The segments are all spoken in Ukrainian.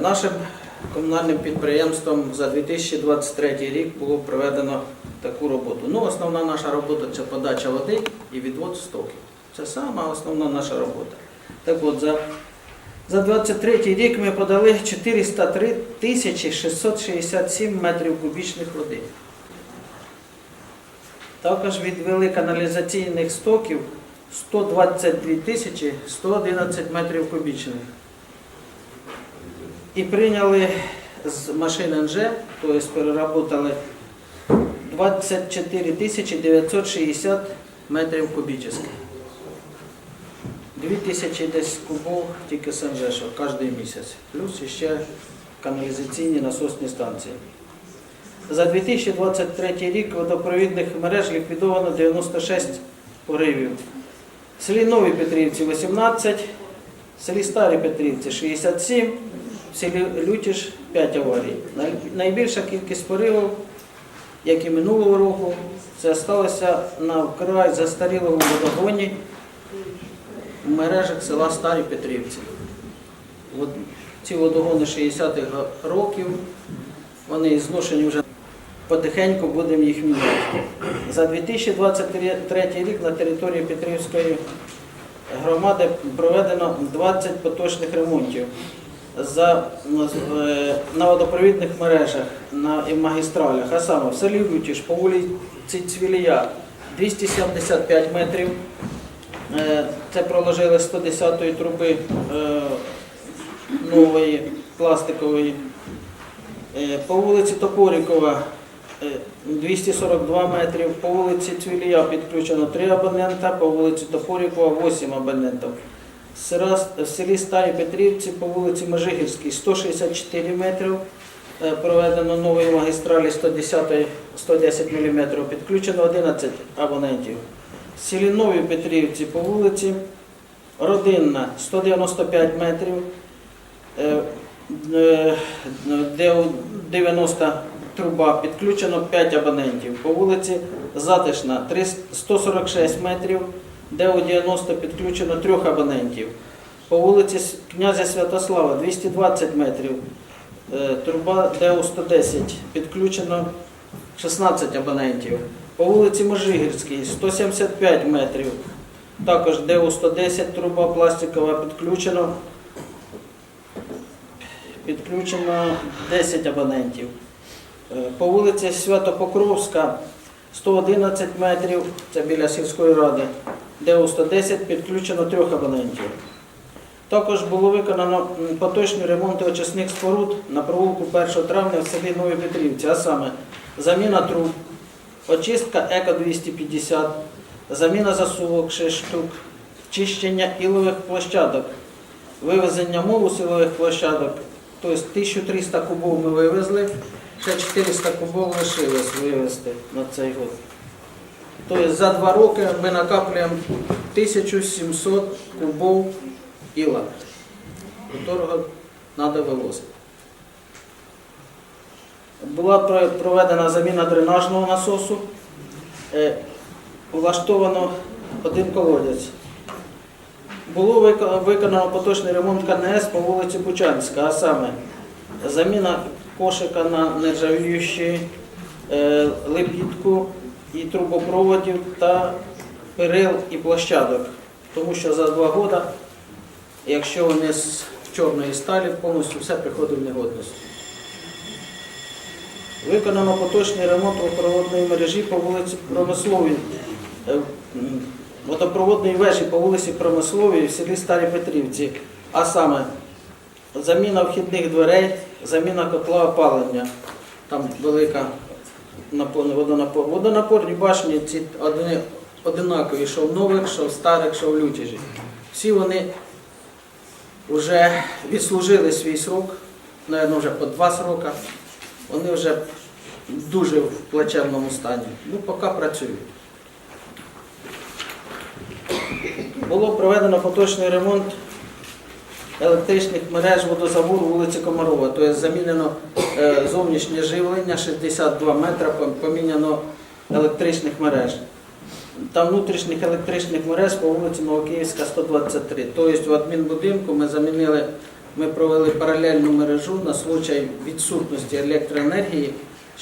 Нашим комунальним підприємством за 2023 рік було проведено таку роботу. Ну, основна наша робота це подача води і відвод стоків. Це сама основна наша робота. Так от, за, за 23 рік ми подали 403 тисячі 667 метрів кубічних води. Також відвели каналізаційних стоків 122 тисячі 111 метрів кубічних. І прийняли з машин НЖ, тобто переработали 24 тисячі 960 метрів кубічних. 2 тисячі десь кубов тільки з НЖ, кожен місяць. Плюс ще каналізаційні насосні станції. За 2023 рік водопровідних мереж ліквідовано 96 поривів. В селі Нові Петрівці 18, в селі Старі Петрівці 67, в селі Лютіж 5 аварій. Найбільша кількість поривів, як і минулого року, це сталося на вкрай застарілому водогоні в мережах села Старі Петрівці. От ці водогони 60-х років, вони зношені вже потихеньку будемо їх міняти. За 2023 рік на території Петрівської громади проведено 20 поточних ремонтів. За, е, на водопровідних мережах на, магістралях, а саме в селі Лютіж по вулиці Цвілія 275 метрів. Е, Це проложили 110-ї труби е, нової пластикової. По вулиці Топорікова е, 242 метрів, по вулиці Цвілія підключено 3 абонента, по вулиці Топорікова 8 абонентів. В селі Старі Петрівці по вулиці Межигірській 164 метрів, е, проведено нової магістралі 110, 110 мм, підключено 11 абонентів. В селі Нові Петрівці по вулиці Родинна 195 метрів, е, е, де 90 труба підключено 5 абонентів. По вулиці Затишна 146 метрів, де у 90 підключено 3 абонентів. По вулиці князя Святослава 220 метрів, е, труба ДЕУ 110 підключено 16 абонентів. По вулиці Можигірській 175 метрів. Також ДЕУ 110 труба пластикова підключено. Підключено 10 абонентів. Е, По вулиці Святопокровська 111 метрів, це біля сільської ради, ДЕУ 110 підключено 3 абонентів. Також було виконано поточні ремонти очисних споруд на провулку 1 травня в селі Нові Петрівці, а саме заміна труб, очистка Еко 250, заміна засувок 6 штук, чищення ілових площадок, вивезення мову силових площадок, тобто 1300 кубов ми вивезли, ще 400 кубов лишилось вивезти на цей год. Тобто за два роки ми накаплюємо 1700 кубов іла, якого треба вивозити. Була проведена заміна дренажного насосу, е, влаштовано один колодязь. Було виконано поточний ремонт КНС по вулиці Бучанська, а саме заміна кошика на нержавіючі е, лебідку і трубопроводів та перил і площадок. Тому що за два роки, якщо вони з чорної сталі, повністю все приходить в негодність. Виконано поточний ремонт водопроводної мережі по вулиці Промисловій, е, водопроводної вежі по вулиці Промисловій в селі Старі Петрівці, а саме заміна вхідних дверей, заміна котла опалення. Там велика водонапор. Водонапорні башні ці одни, одинакові, що в нових, що в старих, що в лютіжі. Всі вони вже відслужили свій срок, мабуть, вже по два сроки. Вони вже дуже в плачевному стані. Ну, поки працюють. Було проведено поточний ремонт електричних мереж водозабору вулиці Комарова. Тобто замінено е, зовнішнє живлення 62 метри, пом- поміняно електричних мереж. Та внутрішніх електричних мереж по вулиці Новокиївська, 123. Тобто в адмінбудинку ми замінили ми провели паралельну мережу на случай відсутності електроенергії,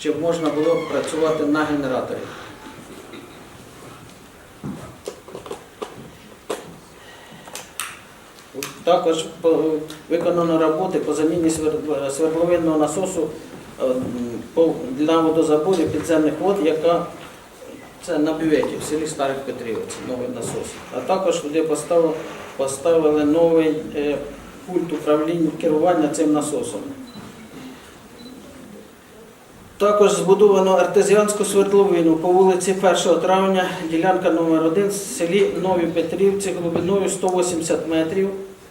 щоб можна було працювати на генераторі. Також виконано роботи по заміні свердловинного насосу е, для водозаборів підземних вод, яка це на бюветі в селі Старих Петрівець, новий насос. А також туди поставили, поставили новий е, пульт управління керування цим насосом. Також збудовано артезіанську свердловину по вулиці 1 травня, ділянка номер 1 в селі Нові Петрівці глибиною 180 метрів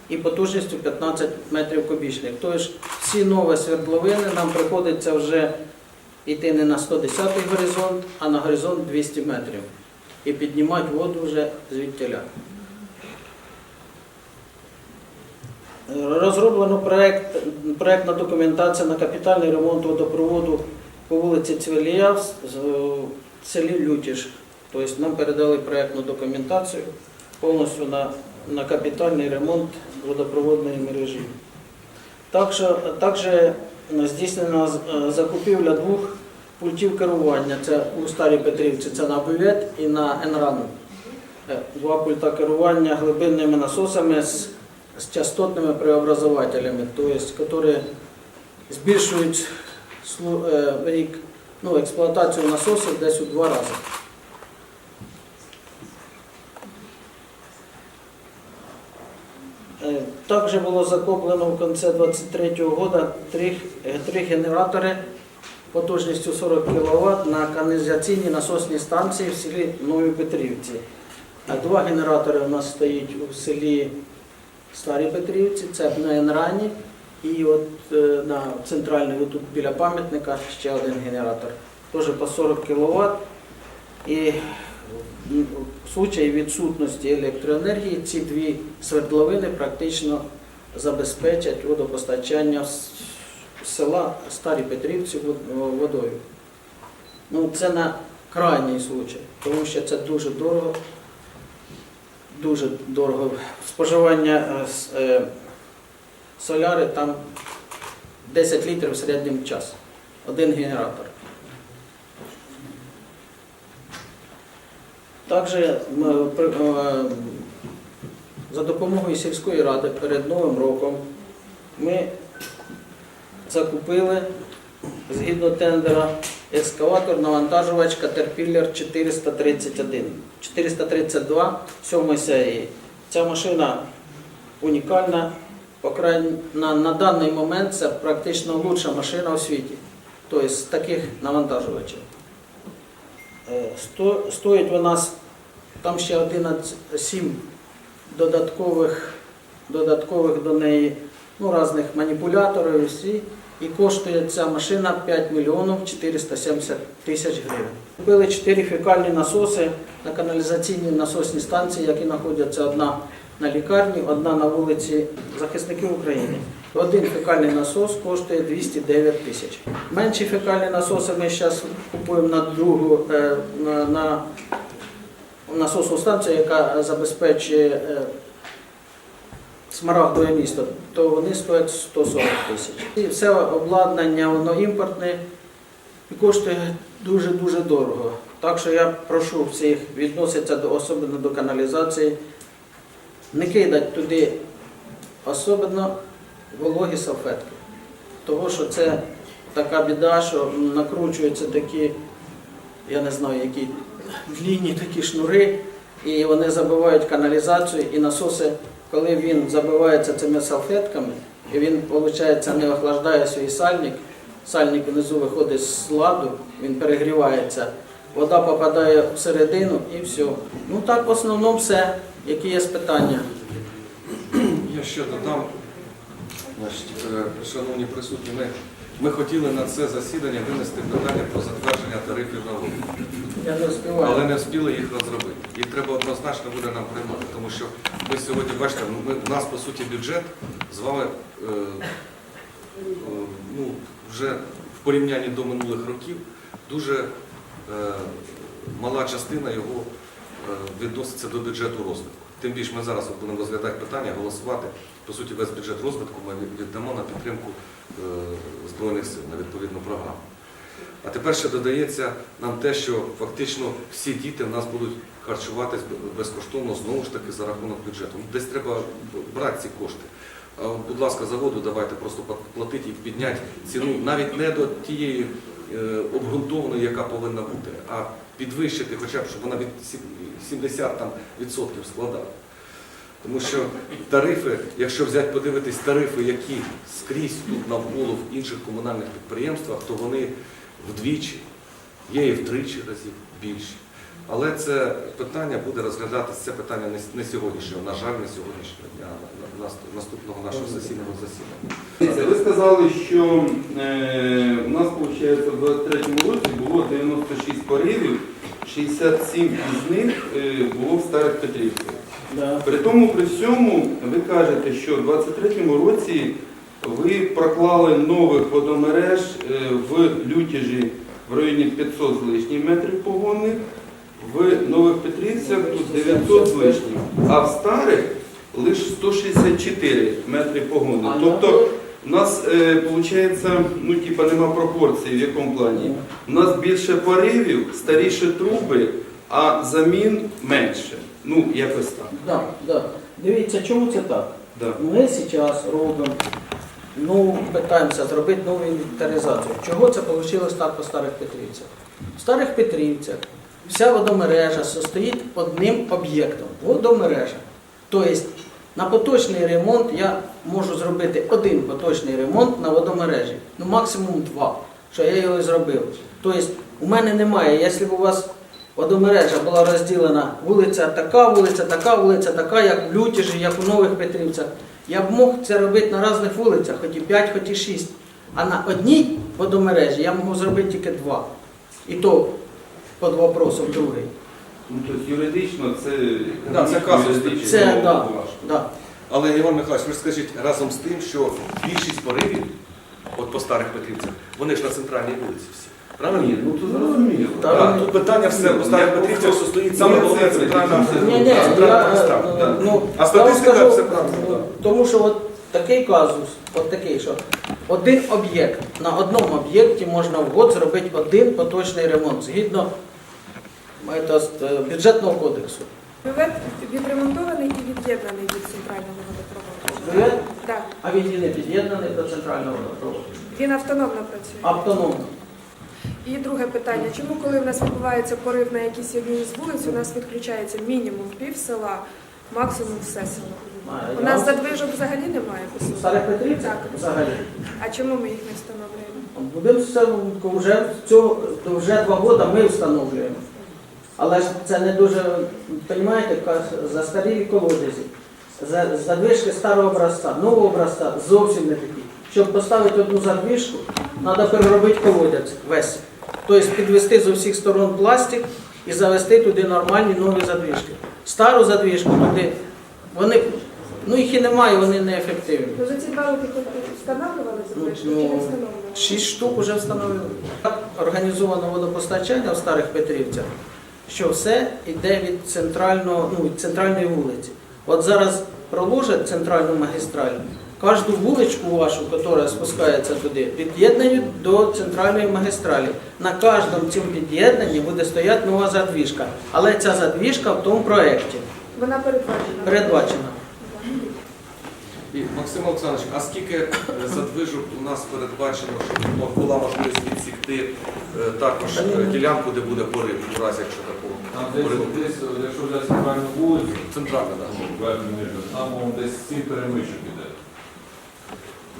і потужністю 15 метрів кубічних. Тобто всі нові свердловини нам приходиться вже йти не на 110 горизонт, а на горизонт 200 метрів. І піднімати воду вже звідтіля. Розроблено проект, проектна документація на капітальний ремонт водопроводу по вулиці Цвілія в селі Лютіш. Тобто нам передали проектну документацію повністю на, на капітальний ремонт водопроводної мережі. Також, також здійснена е, закупівля двох пультів керування. Це у Старій Петрівці, це на бювет і на Енран. Е, Два пульта керування глибинними насосами з, з частотними преобразователями, тобто, які збільшують е, рік, ну, експлуатацію насосів десь у два рази. Е, Також було закуплено в кінці 23-го року три, е, три генератори потужністю 40 кВт на каналізаційній насосній станції в селі Нові Петрівці. Два генератори у нас стоять у селі Старій Петрівці, це на Енрані. І от е, на центральній, тут біля пам'ятника, ще один генератор. Теж по 40 кВт. І в случаї відсутності електроенергії ці дві свердловини практично забезпечать водопостачання села Старі Петрівці водою. Ну, це на крайній случай, тому що це дуже дорого. Дуже дорого. Споживання е, е, соляри там 10 літрів в середньому час. Один генератор. Також при- е, за допомогою сільської ради перед Новим роком ми закупили згідно тендера екскаватор навантажувач Caterpillar 431. 432 сьомої серії. Ця машина унікальна. На, на даний момент це практично лучша машина у світі. Тобто з таких навантажувачів. Е, Сто, стоїть у нас там ще 11, 7 додаткових, додаткових до неї ну, різних маніпуляторів всі. І коштує ця машина 5 мільйонів 470 тисяч гривень. Купили 4 фекальні насоси на каналізаційній насосній станції, які знаходяться одна на лікарні, одна на вулиці Захисників України. Один фекальний насос коштує 209 тисяч. Менші фекальні насоси ми зараз купуємо на другу е, на, на насосну станцію, яка забезпечує е, смарагдове місто, то вони стоять 140 тисяч. І все обладнання, воно імпортне і коштує дуже-дуже дорого. Так що я прошу всіх відноситися до, особливо до каналізації, не кидати туди особливо вологі салфетки. Того, що це така біда, що накручуються такі, я не знаю, які длінні такі шнури, і вони забивають каналізацію і насоси, коли він забивається цими салфетками, і він, виходить, не охлаждає свій сальник, сальник внизу виходить з ладу, він перегрівається, вода попадає всередину і все. Ну так в основному все. Які є питання? Я ще додам, Значить, е, шановні присутні, ми, ми хотіли на це засідання винести питання про затвердження тарифів на воду, але не встигли їх розробити. Їх треба однозначно буде нам приймати, тому що ми сьогодні, бачите, ну, ми, у нас по суті бюджет з вами е, е, ну, вже в порівнянні до минулих років дуже е, мала частина його е, відноситься до бюджету розвитку. Тим більше ми зараз будемо розглядати питання, голосувати по суті, весь бюджет розвитку ми віддамо на підтримку е, Збройних сил, на відповідну програму. А тепер ще додається нам те, що фактично всі діти в нас будуть харчуватись безкоштовно знову ж таки за рахунок бюджету. Ну, Десь треба брати ці кошти. Будь ласка, заводу давайте просто платити і підняти ціну навіть не до тієї е, обґрунтованої, яка повинна бути, а підвищити, хоча б щоб вона від сім- 70 там, відсотків складала. Тому що тарифи, якщо взяти подивитись тарифи, які скрізь тут навколо в інших комунальних підприємствах, то вони вдвічі, є і втричі разів більші. Але це питання буде розглядатися, це питання не сьогоднішнього, на жаль, не сьогоднішнього дня, а на- на- наступного нашого сесійного засідання. Ви сказали, що е, у нас, виходить, в 23-му році було 96 поривів, 67 із них е, було в Старих Петрівках. Да. При тому, при всьому, ви кажете, що в 23-му році ви проклали нових водомереж е, в лютіжі в районі 500 з лишнім метрів погонних, в Нових Петрівцях тут 900 з лишнім, а в старих лише 164 метри погонних. Тобто у нас виходить, ну, типа, нема пропорції в якому плані. У нас більше поривів, старіші труби, а замін менше. Ну, якось так. Да, да. Дивіться, чому це так? Да. Ми зараз робимо, ну, питаємося зробити нову інвентаризацію. Чого це вийшло так по старих Петрівцях? В старих Петрівцях вся водомережа состоїть одним об'єктом. Водомережа. Тобто на поточний ремонт я можу зробити один поточний ремонт на водомережі, ну максимум два, що я його зробив. Тобто у мене немає, якщо у вас водомережа була розділена вулиця така, вулиця така, вулиця така, як в Лютіжі, як у Нових Петрівцях, я б мог це робити на різних вулицях, хоч і 5, хоч і 6. А на одній водомережі я можу зробити тільки два. І то під вопросом другий. Ну, тобто юридично це, Да, це казус. Це, да, да. Але Іван Михайлович, ви ж скажіть разом з тим, що більшість поривів, от по старих Петрівцях, вони ж на центральній вулиці всі. Правильно? Ні, ну то зрозуміло. Так. Так, тут питання все по старих Я Петрівцях, що стоїть саме головне це- центральна це- Ні, ні, центральна я, магістраль, е, ну, А статистика я вам все правильно, ну. Тому що от такий казус, от такий, що один об'єкт, на одному об'єкті можна в год зробити один поточний ремонт згідно е, е, бюджетного кодексу. Бювет відремонтований і від'єднаний від центрального водопроводу. Бювет, Так, а він і не під'єднаний до центрального водопроводу. він автономно працює. Автономно. І друге питання: чому, коли в нас відбувається порив на якійсь одній з вулиць, у нас відключається мінімум пів села, максимум все село? У нас задвижок взагалі немає по селу. Старих Петрівцях Так. взагалі. А чому ми їх не встановлюємо? Будемо все вже цього вже два роки ми встановлюємо. Але ж це не дуже, розумієте, застарілі колодязі, задвижки старого образця, нового образця зовсім не такі. Щоб поставити одну задвижку, треба переробити колодязь весь. Тобто підвести з усіх сторон пластик і завести туди нормальні нові задвижки. Стару задвижку туди, вони, ну їх і немає, вони неефективні. Ну, за ці два роки встановлювали задвижку чи не Ну, встановлювали? Шість штук вже встановили. Так організовано водопостачання в старих Петрівцях, що все йде від центрального, ну, від центральної вулиці. От зараз проложать центральну магістраль, кожну вуличку вашу, яка спускається туди, під'єднають до центральної магістралі. На кожному цьому під'єднанні буде стояти нова задвіжка. Але ця задвіжка в тому проєкті Вона передбачена. передбачена. І Максим Олександрович, а скільки е, задвижок у нас передбачено, щоб була можливість відсікти е, також е, ділянку, де буде порив, у разі якщо такого Там десь, десь, якщо взяти центральну вулицю, Центральна, так. верхню там десь сім перемичок іде.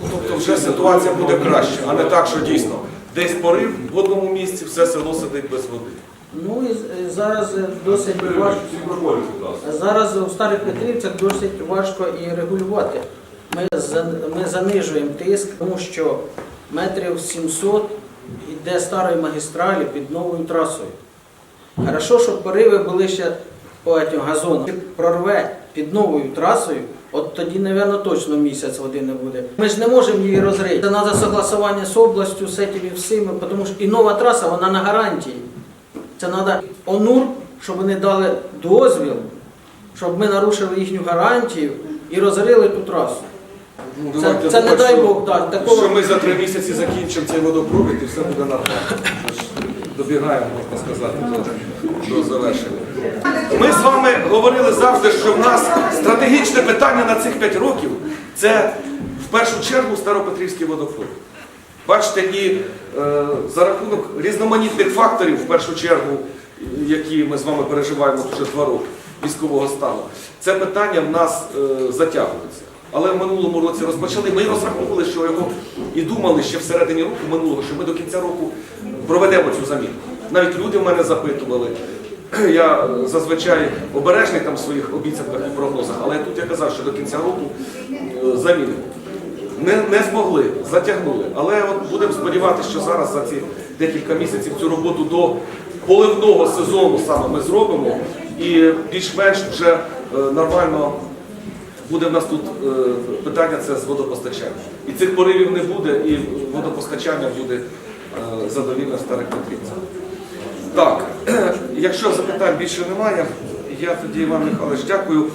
Ну, Тобто вже ситуація буде краще, а не так, що дійсно десь порив в одному місці, все село сидить без води. Ну і зараз досить важко. Зараз у старих Петрівцях досить важко і регулювати. Ми, ми занижуємо тиск, тому що метрів 700 йде старої магістралі під новою трасою. Хорошо, щоб пориви були ще по этим. Прорве під новою трасою, от тоді, мабуть, точно місяць води не буде. Ми ж не можемо її розрити. Це треба согласування з областю, з цими всіми, тому що і нова траса, вона на гарантії. Це треба ОНУР, щоб вони дали дозвіл, щоб ми нарушили їхню гарантію і розрили ту трасу. Ну, Це, це не дай Бог, так, такого. Що ми за три місяці закінчимо цей водопровід і все буде нормально. Добігаємо, можна сказати, до, завершення. Ми з вами говорили завжди, що в нас стратегічне питання на цих 5 років це в першу чергу Старопетрівський водопровід. Бачите, і е, за рахунок різноманітних факторів, в першу чергу, які ми з вами переживаємо вже два роки військового стану, це питання в нас е, затягується. Але в минулому році розпочали. Ми розраховували, що його і думали ще всередині року минулого, що ми до кінця року проведемо цю заміну. Навіть люди в мене запитували. Я е, зазвичай обережний там в своїх обіцянках і прогнозах, але тут я казав, що до кінця року е, замінимо. Не, не змогли, затягнули. Але от будемо сподіватися, що зараз за ці декілька місяців цю роботу до поливного сезону саме ми зробимо і більш-менш вже е, нормально буде в нас тут питання це з водопостачанням. І цих поривів не буде, і водопостачання буде е, задовільне в старих Петрівцях. Так, якщо запитань більше немає, я тоді Іван Михайлович дякую.